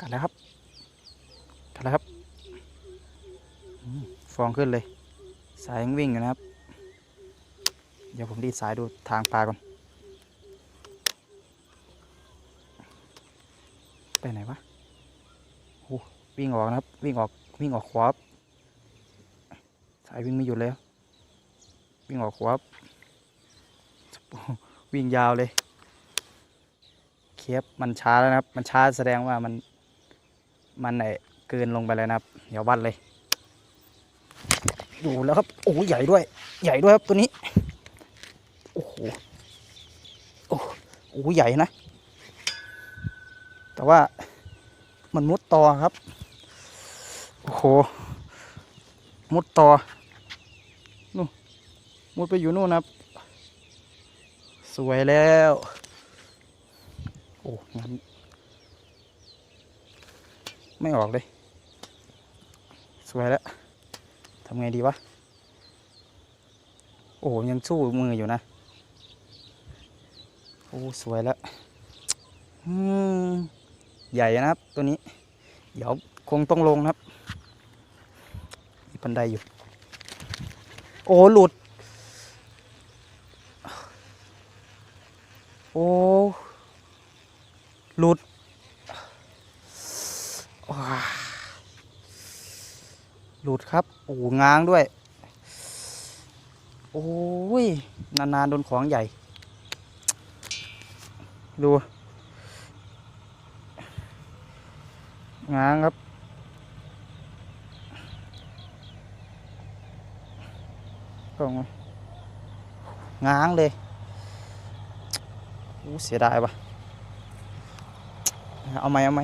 กัดแล้วครับกัดแล้วครับฟองขึ้นเลย สายยังวิ่งอยู่นะครับ เดี๋ยวผมดีดสายดูทางปลาก่อน ไปไหนวะโอ้วิ่งออกนะครับ วิ่งออกวิ่งออกขวาครับสายวิ่งไม่หยุดเลยวิ่งออกขวาครับวิ่งยาวเลย เคฟมันช้าแล้วนะครับ มันช้าแสดงว่ามันมันไอเกินลงไปเลยนะครับ เดี๋ยววัดเลยดูแล้วครับ โอ้โหใหญ่ด้วย ใหญ่ด้วยครับตัวนี้ โอ้โห โอ้โหใหญ่นะ แต่ว่ามันมุดต่อครับ โอ้โห มุดต่อนู่นมุดไปอยู่นู่นนะครับ สวยแล้ว โอ้งั้นไม่ออกเลย สวยแล้วทำไงดีวะ โอ้ยังสู้มืออยู่นะ โอ้ สวยแล้วอืมใหญ่นะครับตัวนี้ เดี๋ยวคงต้องลงนะครับมีบันไดอยู่ โอ้หลุด โอ้ หลุดว้าหลุดครับ โอ้ง้างด้วย โอ้ย นานๆโดนของใหญ่ ดู ง้างครับก็งง้างเลยอู้เสียดายปะ เอาไหมเอาไหม